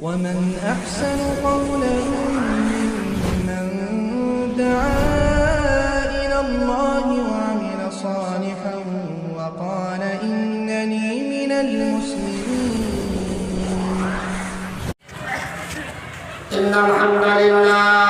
ومن أحسن قولا ممن دعا إلى الله وعمل صالحا وقال إنني من المسلمين. إن الحمد لله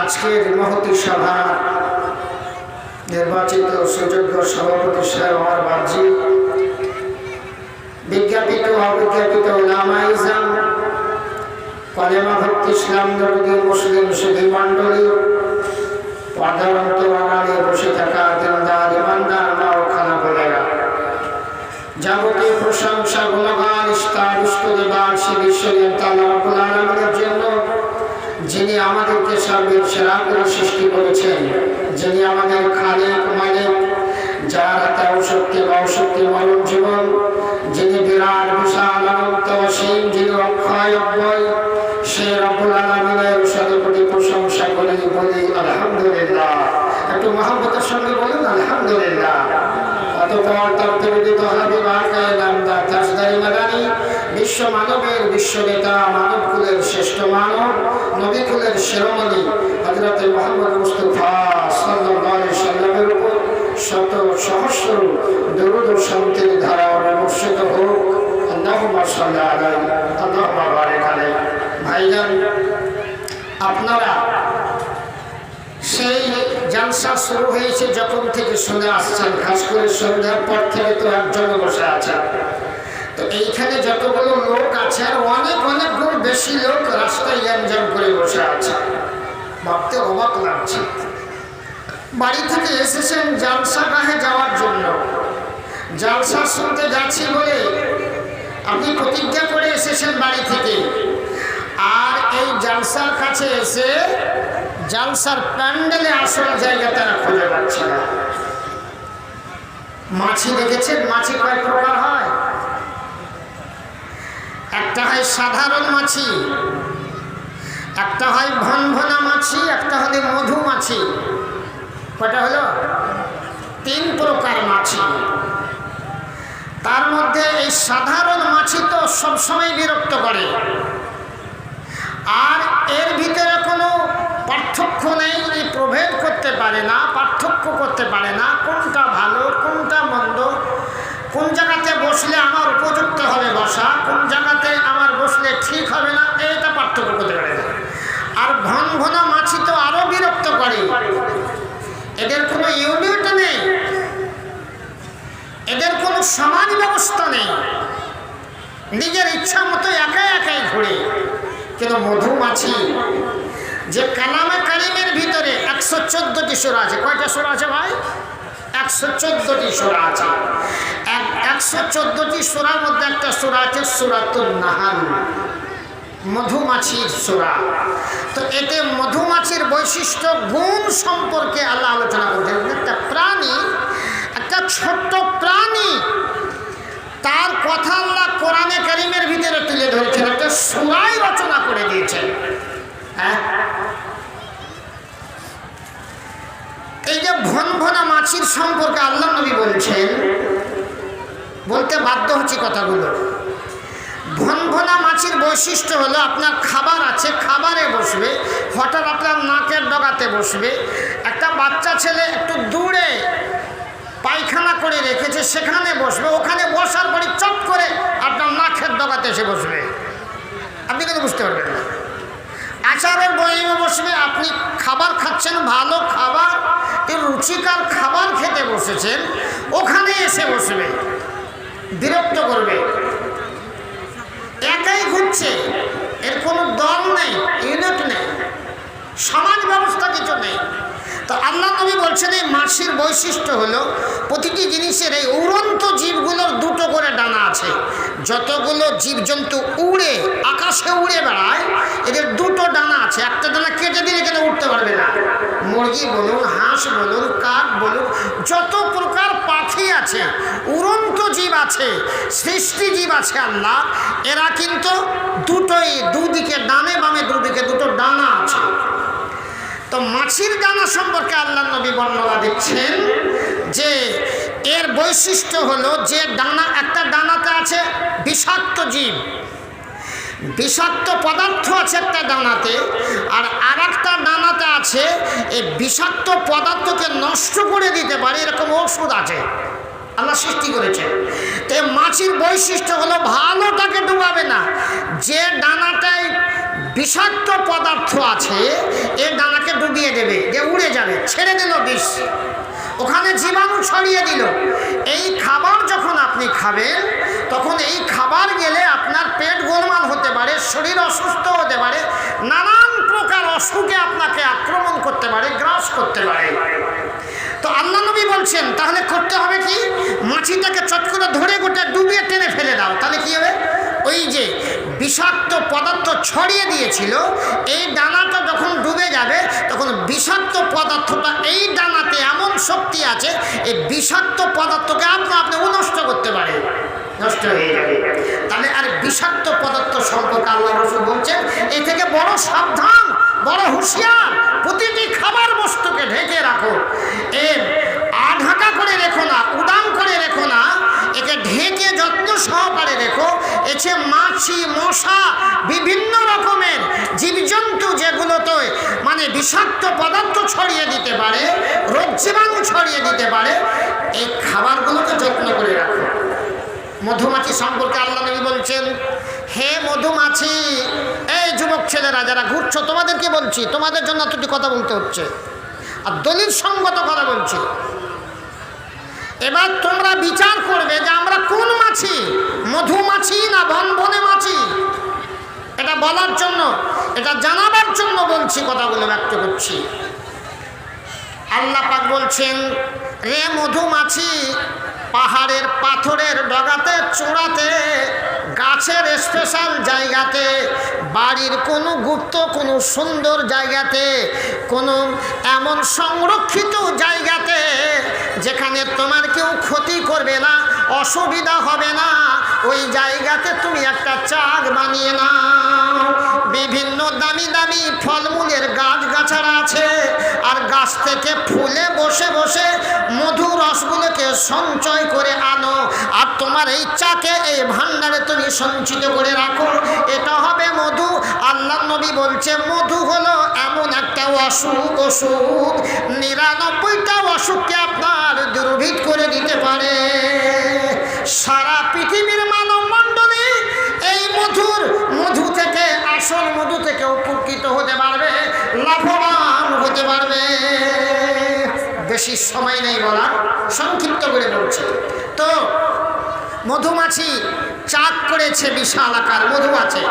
আজকের মহতি সভা, নির্বাচিত সুযোগ্য সভাপতি সাহেব আমার বাজি বিজ্ঞাপিত, অবিজ্ঞাপিত ওলামাইজাম কলেমা ভক্তি ইসলাম দরদি মুসলিম সুধী মণ্ডলী পদারন্ত বাঙালি বসে থাকা প্রশংসা গুণগান ইস্তার ইস্তুদিবার সে বিশ্বের তালা রব্বুল জন্য যিনি আমাদেরকে সর্বের সেরা করে সৃষ্টি করেছেন, যিনি আমাদের খালিক, মালিক, যার হাতে অশক্তি অশক্তি মানব জীবন, যিনি বিরাট, বিশাল, অনন্ত, অসীম, যিনি অক্ষয়, অব্যয়, সে রব্বুল আলমিনের শতকোটি প্রশংসা করে, বলি আলহামদুলিল্লাহ। একটু মহাব্বতের সঙ্গে বলুন, আলহামদুলিল্লাহ। অতপর তার প্রেরিত হাবিব বিশ্ব মানবের বিশ্ব নেতা মানব কুলের শ্রেষ্ঠ মানব, নবী কুলের শিরোমণি হজরত মোহাম্মদ মুস্তফা সাল্লাল্লাহু সাল্লামের উপর শত সহস্র দরুদ শান্তির ধারা অবশ্যত হোক। আল্লাহুম্মা সাল্লি আলাইহি আল্লাহুম্মা বারিক আলাইহি ভাইজান, আপনারা সেই জালসা শুরু হয়েছে যখন থেকে শুনে আসছেন, খাস করে সন্ধ্যার পর থেকে তো একজন বসে আছেন। তো এইখানে যতগুলো লোক আছে, আর অনেক অনেক বেশি লোক রাস্তায় গ্যাঞ্জাম করে বসে আছে। ভাবতে অবাক লাগছে। বাড়ি থেকে এসেছেন জালসা গাহে যাওয়ার জন্য। জালসার শুনতে যাচ্ছি বলে আপনি প্রতিজ্ঞা করে এসেছেন বাড়ি থেকে। আর এই জালসার কাছে এসে জালসার প্যান্ডেলে আসল জায়গা তারা খুঁজে পাচ্ছে না। মাছি দেখেছেন? মাছি কয় প্রকার হয়? একটা হয় সাধারণ মাছি, একটা হয় ভনভনা মাছি, একটা হলে মধু মাছি। কটা হলো? তিন প্রকার মাছি। তার মধ্যে এই সাধারণ মাছি তো সবসময় বিরক্ত করে। আর এর ভিতরে কোনো পার্থক্য নেই এই প্রভেদ করতে পারে না, পার্থক্য করতে পারে না, কোনটা ভালো, কোনটা মন্দ কোন জায়গাতে বসলে আমার উপযুক্ত হবে বসা? কোন জায়গাতে আমার বসলে ঠিক হবে না? এটা পার্থক্য করতে পারে। আর ঘন ঘন মাছি তো আরও বিরক্ত করে। এদের কোনো ইউনিট নেই। এদের কোনো সমাজ ব্যবস্থা নেই। নিজের ইচ্ছা মতো একাই একাই ঘুরে। কিন্তু মধুমাছি যে কালামে কালিমের ভিতরে একশো চোদ্দটি সুর আছে। কয়টা সুর আছে ভাই? একশো চোদ্দটি সুরা আছে। একশো চোদ্দটি সুরার মধ্যে একটা সুরা আছে সুরাতুল নাহান মধুমাছির সুরা। তো এতে মধুমাছির বৈশিষ্ট্য, গুণ সম্পর্কে আল্লাহ আলোচনা করছেন। একটা প্রাণী, একটা ছোট্ট প্রাণী, তার কথা আল্লাহ কোরআনে কারিমের ভিতরে তুলে ধরেছেন, একটা সুরাই রচনা করে দিয়েছেন। হ্যাঁ? এই যে ভন ভনা মাছির সম্পর্কে আল্লাহ নবী বলছেন বলতে বাধ্য হচ্ছে কথাগুলো। ভন ভনা মাছির বৈশিষ্ট্য হলো আপনার খাবার আছে, খাবারে বসবে, হঠাৎ আপনার নাকের ডগাতে বসবে। একটা বাচ্চা ছেলে একটু দূরে পায়খানা করে রেখেছে, সেখানে বসবে, ওখানে বসার পরে চট করে আপনার নাকের ডগাতে এসে বসবে। আপনি কিন্তু বুঝতে পারবেন না। আচারের বইমে বসবে, আপনি খাবার খাচ্ছেন, ভালো খাবার রুচিকার খাবার খেতে বসেছেন, ওখানে এসে বসবে। বিরক্ত করবে। একাই ঘুরছে। এর কোনো দল নেই, ইউনিট নেই। সমাজ ব্যবস্থা কিছু নেই। তো আল্লাহ নবী বলছেন এই মাসির বৈশিষ্ট্য হলো, প্রতিটি জিনিসের এই উড়ন্ত জীবগুলোর দুটো করে ডানা আছে যতগুলো জীবজন্তু উড়ে, আকাশে উড়ে বেড়ায়, এদের দুটো ডানা আছে। একটা ডানা কেটে দিলে কেন উঠতে পারবে না? মুরগি বলুন, হাঁস বলুন, কাক বলুন, যত প্রকার পাখি আছে, উড়ন্ত জীব আছে, সৃষ্টি জীব আছে আল্লাহ, এরা কিন্তু দুটোই দুদিকে ডানে বামে দুদিকে দুটো ডানা আছে। তো মাছির ডানা সম্পর্কে আল্লাহ নবী বর্ণনা দিচ্ছেন যে বৈশিষ্ট্য হলো যে ডানা, একটা ডানাতে আছে বিষাক্ত জীব। বিষাক্ত পদার্থ আছে একটা ডানাতে, আর আর একটা ডানাতে আছে এই বিষাক্ত পদার্থকে নষ্ট করে দিতে পারে, এরকম ওষুধ আছে। আল্লাহ সৃষ্টি করেছে। তো মাছির বৈশিষ্ট্য হলো ভালোটাকে ডুবাবে না। যে ডানাটায় বিষাক্ত পদার্থ আছে এই ডানাকে ডুবিয়ে দেবে, যে উড়ে যাবে, ছেড়ে দিল বিষ। ওখানে জীবাণু ছড়িয়ে দিল। এই খাবার যখন আপনি খাবেন, তখন এই খাবার গেলে আপনার পেট গোলমাল হতে পারে, শরীর অসুস্থ হতে পারে, নানান প্রকার অসুখে আপনাকে আক্রমণ করতে পারে, গ্রাস করতে পারে। তো আল্লাহ নবী বলছেন, তাহলে করতে হবে কি? মাছিটাকে চট করে ধরে গোটা ডুবিয়ে টেনে ফেলে দাও। তাহলে কি হবে? ওই যে বিষাক্ত পদার্থ ছড়িয়ে দিয়েছিল, এই ডানাটা যখন ডুবে যাবে, তখন বিষাক্ত পদার্থটা এই ডানাতে এমন শক্তি আছে, এই বিষাক্ত পদার্থকে আপনা আপনি নষ্ট করতে পারে। নষ্ট হয়ে যাবে। তাহলে আর বিষাক্ত পদার্থ সম্পর্কে আল্লাহ রসুল বলছেন এই থেকে বড় সাবধান, বড় হুঁশিয়ার, প্রতিটি খাবার বস্তুকে ঢেকে রাখো। এ আঢাকা করে রেখো না উদান করে রেখো না একে ঢেকে যত্ন সহকারে রেখো এছে মাছি মশা বিভিন্ন রকমের জীবজন্তু যেগুলোতে মানে বিষাক্ত পদার্থ ছড়িয়ে দিতে পারে, রোগ জীবাণু ছড়িয়ে দিতে পারে, এই খাবারগুলোকে যত্ন করে রাখো। মধুমাছি সম্পর্কে আল্লাহ নবী বলছেন, হে মধুমাছি, এই যুবক ছেলেরা যারা ঘুরছো, তোমাদেরকে বলছি, তোমাদের জন্য দুটি কথা বলতে হচ্ছে। আর দলিল সঙ্গত কথা বলছি। এবার তোমরা বিচার করবে যে আমরা কোন মাছি? মধুমাছি না বনবনে মাছি? এটা বলার জন্য, এটা জানাবার জন্য বলছি, কথাগুলো ব্যক্ত করছি। আল্লাহ পাক বলছেন, রে মধুমাছি, পাহাড়ের পাথরের ডগাতে, চূড়াতে, গাছের স্পেশাল জায়গাতে, বাড়ির কোনো গুপ্ত, কোনো সুন্দর জায়গাতে, কোনো এমন সংরক্ষিত জায়গাতে, যেখানে তোমার কেউ ক্ষতি করবে না, অসুবিধা হবে না ওই জায়গাতে তুমি একটা চাক বানিয়ে নাও। বিভিন্ন দামি দামি ফলমূলের গাছ গাছারা আছে। আর গাছ থেকে ফুলে বসে বসে মধু রসগুলোকে সঞ্চয় করে আনো। আর তোমার এই চাকে, এই ভান্ডারে তুমি সঞ্চিত করে রাখো। এটা হবে মধু। আল্লাহ নবী বলছে, মধু হলো এমন একটা অসুখ ওষুধ নিরানব্বইটা অসুখকে আপনার দুর্ভিদ করে দিতে পারে। সারা পৃথিবীর মানব মণ্ডলী এই মধুর মধু থেকে, আসল মধু থেকে উপকৃত হতে পারবে, লাভবান হতে পারবে। বেশি সময় নেই বলার, সংক্ষিপ্ত করে বলছে। তো, মধুমাছি চাক করেছে বিশাল আকার, মধু আছে।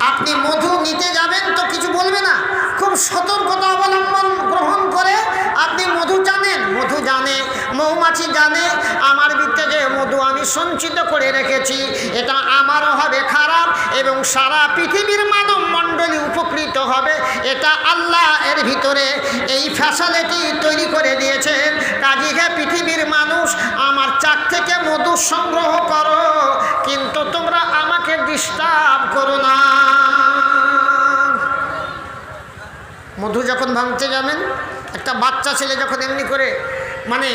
আপনি মধু নিতে যাবেন তো কিছু বলবে না? খুব সতর্কতা অবলম্বন গ্রহণ করে। আপনি মধু জানেন, মধু জানে, মৌমাছি জানে। আমার ভিত্তে যে মধু আমি সঞ্চিত করে রেখেছি, এটা আমারও হবে খারাপ এবং সারা পৃথিবীর মানব মণ্ডলী উপকৃত হবে। এটা আল্লাহ এর ভিতরে এই ফ্যাসিলিটি তৈরি করে দিয়েছেন কাজীকে পৃথিবীর মানুষ, আমার চাক থেকে মধু সংগ্রহ করো, কিন্তু তোমরা আমাকে ডিস্টার্ব করো না। মধু যখন ভাঙতে যাবেন, একটা বাচ্চা ছেলে যখন এমনি করে মানে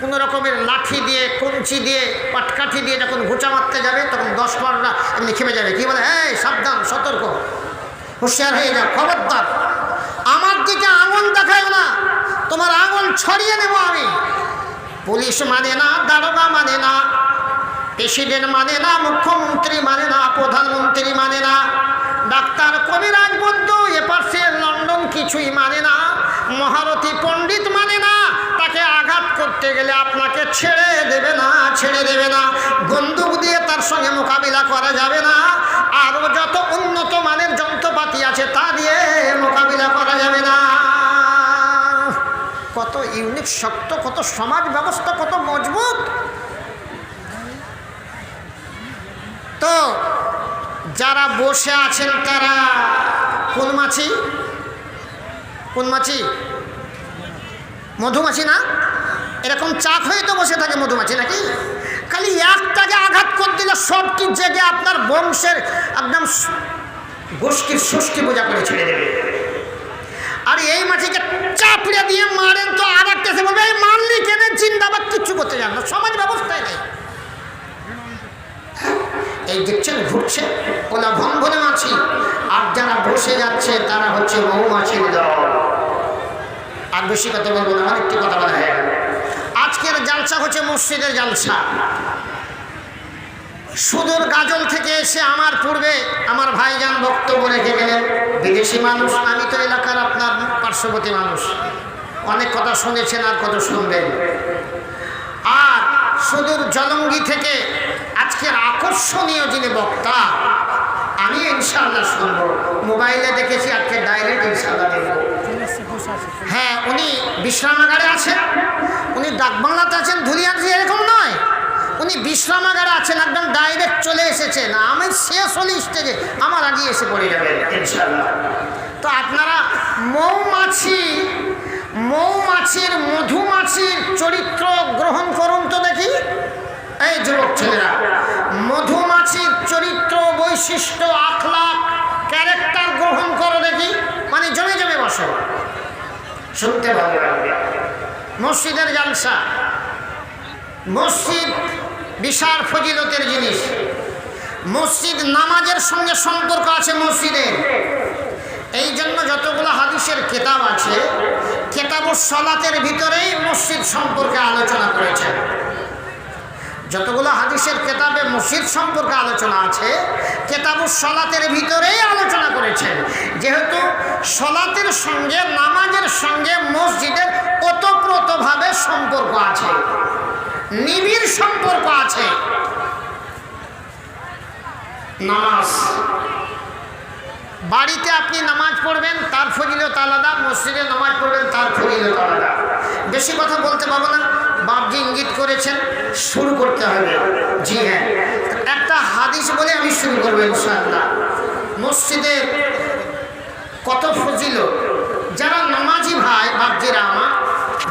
কোনো রকমের লাঠি দিয়ে, কঞ্চি দিয়ে, পাটকাঠি দিয়ে যখন ঘুচা মারতে যাবে, তখন দশ বারোটা এমনি খেপে যাবে। কি বলে, এই, সাবধান, সতর্ক, হুঁশিয়ার হয়ে যাও, খবরদার। আমার দিকে আঙুল দেখায় না, তোমার আঙুল ছড়িয়ে নেব আমি। পুলিশ মানে না দারোগা মানে না, প্রেসিডেন্ট মানে না, মুখ্যমন্ত্রী মানে না, প্রধানমন্ত্রী মানে না ডাক্তার কবিরাজ বৌদ্ধ এপাশে লন্ডন কিছুই মানে না, মহারথী পণ্ডিত মানে না। তাকে আঘাত করতে গেলে আপনাকে ছেড়ে দেবে না, ছেড়ে দেবে না। বন্দুক দিয়ে তার সঙ্গে মোকাবিলা করা যাবে না। আরও যত উন্নত মানের যন্ত্রপাতি আছে, তা দিয়ে মোকাবিলা করা যাবে না। কত ইউনিক শক্ত, কত সমাজ ব্যবস্থা, কত মজবুত। তো যারা বসে আছেন তারা কোন মাছি কোন মাছি মধুমাছি না? এরকম চাক হয়ে তো বসে থাকে মধুমাছি নাকি? খালি একটাকে আঘাত করে দিলে সবটি জেগে আপনার বংশের একদম গোষ্ঠীর ষষ্ঠী পূজা করে ছেড়ে দেবে আর এই মাছিকে চাপড়ে দিয়ে মারেন তো আর একটা বলবে, এই মারলি কেনে? জিন্দাবাদ, কিচ্ছু করতে যান না। এই দেখছেন, ঘুরছে? ওরা ভনভনে মাছি? আর যারা বসে যাচ্ছে, তারা হচ্ছে মৌমাছির দল। আর বেশি কথা বলব না অনেকটি কথা বলা হয়ে আজকের জালসা হচ্ছে মসজিদের জালসা। সুদূর গাজল থেকে এসে আমার পূর্বে আমার ভাইজান বক্তব্য রেখে গেলেন, বিদেশি মানুষ, আমি তো এলাকার আপনার পার্শ্ববর্তী মানুষ। অনেক কথা শুনেছেন, আর কত শুনবেন। আর সুদূর জলঙ্গি থেকে আজকের আকর্ষণীয় যিনি বক্তা, আমি ইনশাল্লাহ শুনব। মোবাইলে দেখেছি, আজকে ডাইরেক্ট ইনশাল্লাহ দেখব। হ্যাঁ উনি বিশ্রামাগারে আছেন। উনি ডাকবাংলাতে আছেন ধুলিয়াতে এরকম নয়। উনি বিশ্রামাগারে আছেন, একদম ডাইরেক্ট চলে এসেছেন। আমি শেষ হলি স্টেজে আমার আগে এসে পড়ে যাবেন তো আপনারা মৌমাছি, মৌমাছির, মধুমাছির চরিত্র গ্রহণ করুন তো দেখি। এই যুবক ছেলেরা, মধুমাছির চরিত্র বৈশিষ্ট্য আখলাক ক্যারেক্টার গ্রহণ করো দেখি মানে জমে জমে বসো। শুনতে ভালো লাগবে। মসজিদের জালসা, মসজিদ বিশাল ফজিলতের জিনিস। মসজিদ নামাজের সঙ্গে সম্পর্ক আছে মসজিদের। এই জন্য যতগুলো হাদিসের কেতাব আছে কেতাব সলাতের ভিতরেই মসজিদ সম্পর্কে আলোচনা করেছেন। যতগুলো হাদিসের কেতাবে মসজিদ সম্পর্কে আলোচনা আছে, কেতাবু সলাতের ভিতরেই আলোচনা করেছেন যেহেতু সলাতের সঙ্গে, নামাজের সঙ্গে মসজিদের ওতপ্রোতভাবে সম্পর্ক আছে, নিবিড় সম্পর্ক আছে। নামাজ বাড়িতে আপনি নামাজ পড়বেন, তার ফজিলত আলাদা, মসজিদে নামাজ পড়বেন, তার ফজিলত আলাদা। বেশি কথা বলতে পারব না, বাপজি ইঙ্গিত করেছেন, শুরু করতে হবে। জি হ্যাঁ। একটা হাদিস বলে আমি শুরু করব ইনশাআল্লাহ। মসজিদে কত ফজিল যারা নামাজি ভাই, বাপজিরা আমার,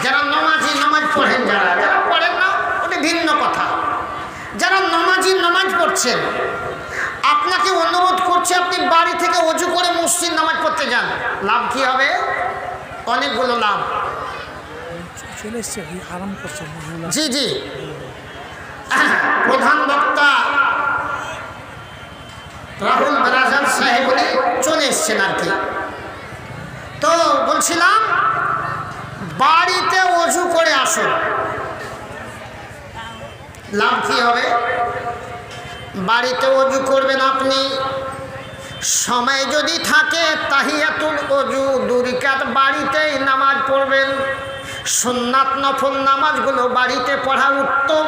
যারা নামাজি, নামাজ পড়েন যারা যারা পড়েন না, ওটা ভিন্ন কথা। যারা নামাজি, নামাজ পড়ছেন আপনাকে অনুরোধ করছে আপনি বাড়ি থেকে অজু করে মসজিদ নামাজ পড়তে যান। লাভ কি হবে? অনেকগুলো লাভ। জি জি। প্রধান বক্তা রাহুল ব্রাজার সাহেব উনি চলে এসছেন আর কি। তো বলছিলাম বাড়িতে অজু করে আসুন। লাভ কি হবে? বাড়িতে অজু করবেন আপনি? সময় যদি থাকে তাহিয়াতুল অজু, দুরিকাত বাড়িতেই নামাজ পড়বেন। সুন্নাত নফল নামাজগুলো বাড়িতে পড়া উত্তম।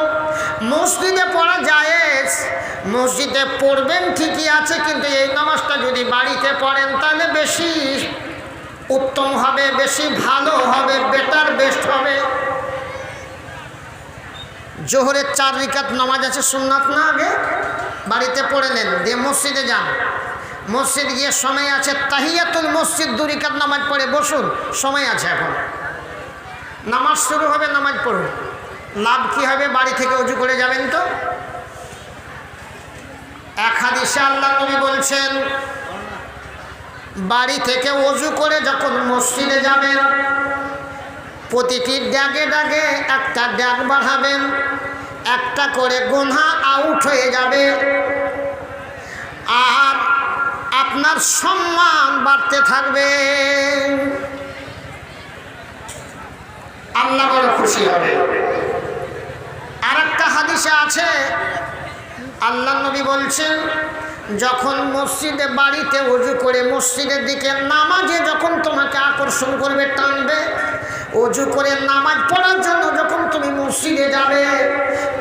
মসজিদে পড়া জায়েজ। মসজিদে পড়বেন ঠিকই আছে, কিন্তু এই নামাজটা যদি বাড়িতে পড়েন তাহলে বেশি উত্তম হবে, বেশি ভালো হবে, বেটার বেস্ট হবে। জোহরের চার রিকাত নামাজ আছে, সুন্নাত না আগে? বাড়িতে পড়ে নেন, দিয়ে মসজিদে যান। মসজিদ গিয়ে সময় আছে, তাহিয়াতুল মসজিদ দু দুরিকাত নামাজ পড়ে, বসুন, সময় আছে এখন। নামাজ শুরু হবে, নামাজ পড়ুন। লাভ কি হবে, বাড়ি থেকে উজু করে যাবেন তো? এক হাদিসে আল্লাহ নবী বলছেন, বাড়ি থেকে অজু করে যখন মসজিদে যাবেন প্রতিটি ড্যাগে ড্যাগে একটা ড্যাগ বাড়াবেন, একটা করে গোনা আউট হয়ে যাবে। আর আপনার সম্মান বাড়তে থাকবে। আল্লাহ বড় খুশি হবে। আর একটা হাদিসে আছে, আল্লাহ নবী বলছেন, যখন মসজিদে বাড়িতে অজু করে মসজিদের দিকে নামাজে যখন তোমাকে আকর্ষণ করবে, টানবে অজু করে নামাজ পড়ার জন্য যখন তুমি মসজিদে যাবে,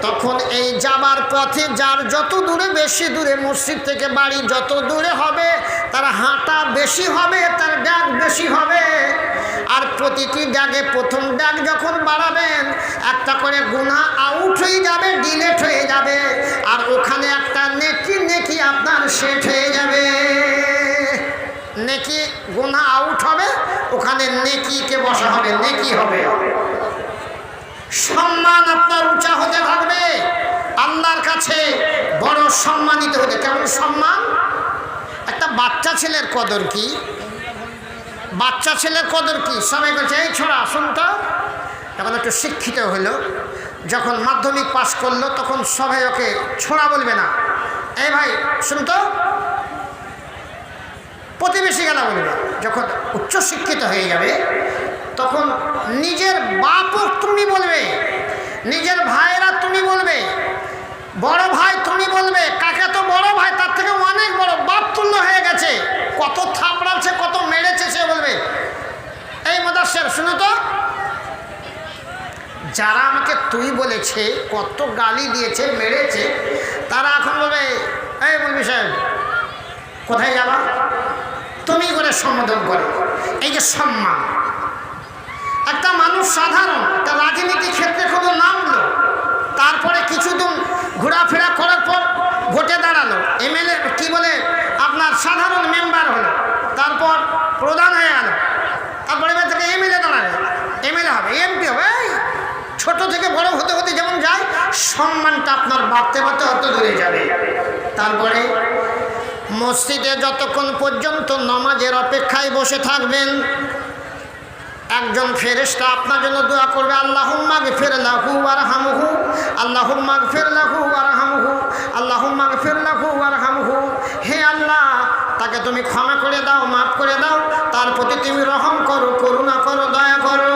তখন এই যাবার পথে যার যত দূরে বেশি দূরে মসজিদ থেকে বাড়ি যত দূরে হবে, তার হাঁটা বেশি হবে, তার ডাক বেশি হবে। আর প্রতিটি ডাকে প্রথম ডাক যখন বাড়াবেন, একটা করে গুণা আউট হয়ে যাবে ডিলেট হয়ে যাবে। আর ওখানে একটা নেকি নেকি আপনার সেট হয়ে যাবে। নেকি গুণা আউট হবে, ওখানে নেকিকে বসা হবে, নেকি হবে। সম্মান আপনার উঁচা হতে থাকবে, আল্লাহর কাছে বড় সম্মানিত হতে। কেমন সম্মান? একটা বাচ্চা ছেলের কদর কি? বাচ্চা ছেলের কদর কি? সবাই বলছে, এই ছোড়া আসুন তো। এখন একটু শিক্ষিত হলো। যখন মাধ্যমিক পাশ করল, তখন সবাই ওকে ছোড়া বলবে না। এই ভাই, শুন তো প্রতিবেশী গেলা বলবে যখন উচ্চশিক্ষিত হয়ে যাবে, তখন নিজের বাপও তুমি বলবে, নিজের ভাইয়েরা তুমি বলবে, বড় ভাই তুমি বলবে, কাকা তো বড় ভাই, তার থেকে অনেক বড়, বাপ তুল্য হয়ে গেছে। কত থাপড়াচ্ছে, কত মেরেছে সে বলবে। এই মদাসের, শুনো তো। যারা আমাকে তুই বলেছে, কত গালি দিয়েছে, মেরেছে, তারা এখন বলবে, এই বলবি সাহেব, কোথায় যাবা করে সম্বোধন করো। এই যে সম্মান। একটা মানুষ সাধারণ, তার রাজনীতি ক্ষেত্রে কোনো নামলো তারপরে কিছুদিন ঘোরাফেরা করার পর ভোটে দাঁড়াল। এমএলএ কি বলে, আপনার সাধারণ মেম্বার হলো। তারপর প্রধান হয়ে গেল। তারপরে এবার থেকে এমএলএ দাঁড়াবে। এমএলএ হবে, এমপি হবে। এই ছোটো থেকে বড় হতে হতে যেমন যায়, সম্মানটা আপনার বাড়তে বাড়তে অত দূরে যাবে। তারপরে মসজিদে যতক্ষণ পর্যন্ত নমাজের অপেক্ষায় বসে থাকবেন, একজন ফেরেশতা আপনার জন্য দোয়া করবে আল্লাহুম্মাগ ফের লাহু আর হামহু আল্লাহুম্মাগ ফের লাহু আর হামহু আল্লাহুম্মাগ ফের লাহু আর হামহু হে আল্লাহ, তাকে তুমি ক্ষমা করে দাও, মাফ করে দাও, তার প্রতি তুমি রহম করো, করুণা করো, দয়া করো।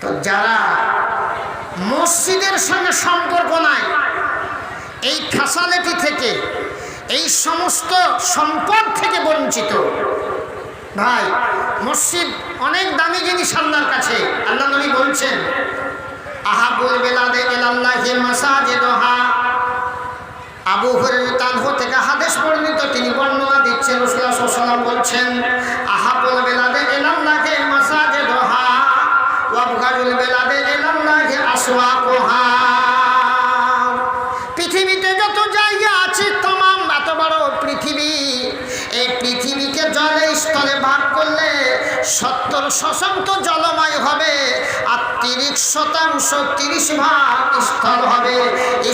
তো যারা মসজিদের সঙ্গে এই ফ্যাসালিটি থেকে, এই সমস্ত সম্পদ থেকে বঞ্চিত। ভাই, মসজিদ অনেক দামি জিনিস আল্লাহর কাছে। আল্লাহ নবী বলছেন, আহাবুল বেলাদে আবু থেকে তিনি বর্ণনা দিচ্ছেন বলছেন, আহাবুল বেলাদে ওয়াবগাজুল বেলাদে আসওয়াকুহা সত্তর শশাঙ্ক জলময় হবে আর তিরিশ শতাংশ তিরিশ ভাগ স্থল হবে।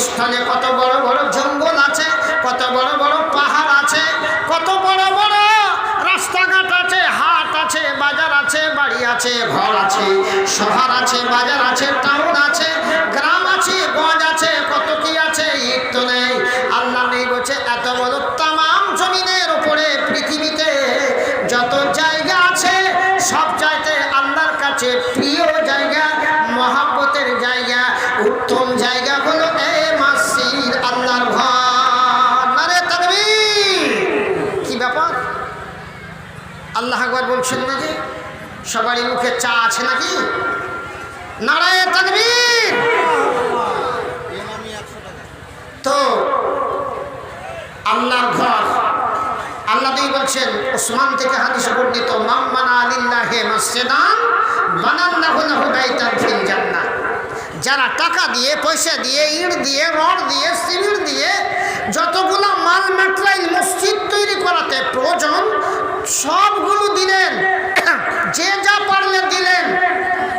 স্থলে কত বড় বড় জঙ্গল আছে, কত বড় বড় পাহাড় আছে, কত বড় বড় রাস্তাঘাট আছে, হাট আছে, বাজার আছে, বাড়ি আছে, ঘর আছে, শহর আছে, বাজার আছে, টাউন আছে, গ্রাম আছে, গঞ্জ আছে, কত কি আছে ঈদ তো নেই। বলছেন না যে সবারই মুখে চা আছে নাকি? নারায় তো, আল্লাহর ঘর, আল্লাহ দুই বলছেন, ওসমান থেকে হাদিস বর্ণিত যারা টাকা দিয়ে, পয়সা দিয়ে, ইট দিয়ে, রড দিয়ে, সিমেন্ট দিয়ে যতগুলো মাল ম্যাটেরিয়াল মসজিদ তৈরি করাতে প্রয়োজন, সবগুলো দিলেন। যে যা পারলে দিলেন।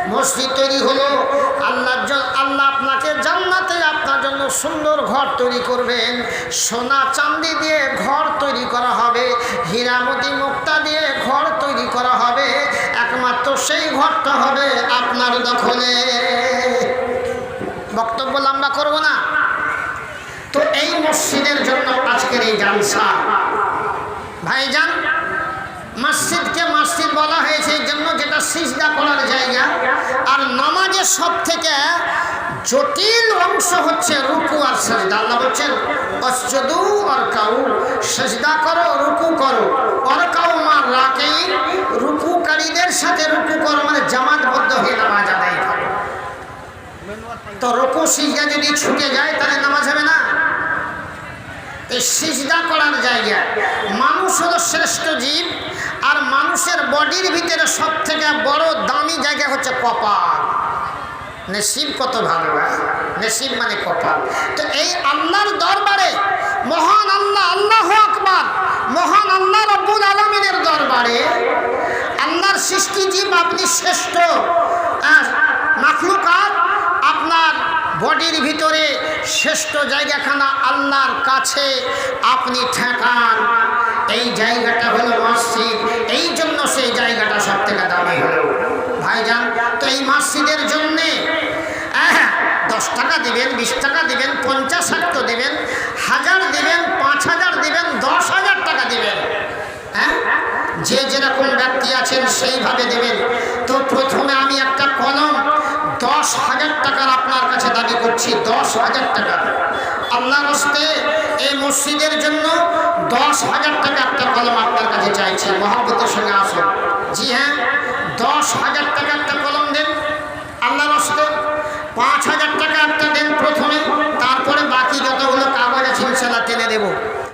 মসজিদ তৈরি হলো। আল্লাহর জ- আল্লাহ আপনাকে জান্নাতে আপনার জন্য সুন্দর ঘর তৈরি করবেন। সোনা চাঁদি দিয়ে ঘর তৈরি করা হবে। হীরামতি মুক্তা দিয়ে ঘর তৈরি করা হবে। একমাত্র সেই ঘরটা হবে আপনার দখলে। বক্তব্য লম্বা করব না? তো এই মসজিদের জন্য আজকের এই জালসা। ভাইজান, মসজিদকে মসজিদ বলা হয়েছে, এই জন্য যেটা সিজদা করার জায়গা। আর নামাজের সব থেকে জটিল অংশ হচ্ছে রুকু আর সেজদা। আল্লাহ বলছেন, অসজদু আর কাউ সেজদা করো, রুকু করো। আর কাউ মার রাকেই রুকুকারীদের সাথে রুকু করো মানে জামাতবদ্ধ হয়ে নামাজ আদায় করো। তো রুকু, সিজদা যদি ছুটে যায়, তাহলে নামাজ হবে না? এই সিজদা করার জায়গা। মানুষ হলো শ্রেষ্ঠ জীব আর মানুষের বডির ভিতরে সব থেকে বড় দামি জায়গা হচ্ছে কপাল। নেশিব কত ভালো নেশিব মানে কপাল। তো এই আল্লাহর দরবারে মহান আল্লাহ আল্লাহ আকবার মহান আল্লাহ রব্বুল আলমিনের দরবারে আল্লাহর সৃষ্টি জীব আপনি শ্রেষ্ঠ আহ, মাখলুকাত বডির ভিতরে শ্রেষ্ঠ জায়গাখানা আল্লাহর কাছে আপনি ঠেকান। এই জায়গাটা হলো মসজিদ। এই জন্য সেই জায়গাটা সব থেকে দামি হলো। ভাইজান, তো এই মসজিদের জন্যে দশ টাকা দেবেন, বিশ টাকা দেবেন, পঞ্চাশ ষাট দেবেন, হাজার দেবেন, পাঁচ হাজার দেবেন, দশ হাজার টাকা দেবেন। হ্যাঁ? যে যেরকম ব্যক্তি আছেন সেইভাবে দেবেন। তো প্রথমে আমি একটা কলম দশ হাজার টাকার আপনার কাছে দাবি করছি, দশ হাজার টাকা। আল্লাহর হস্তে এই মসজিদের জন্য দশ হাজার টাকা একটা কলম আপনার কাছে চাইছি। মহাব্বতের সঙ্গে আসুন। জি হ্যাঁ দশ হাজার টাকা একটা কলম দেন। আল্লাহর হস্তে পাঁচ হাজার টাকা একটা দেন প্রথমে, তারপরে বাকি যতগুলো কাগজ আছে সেটা টেনে দেবো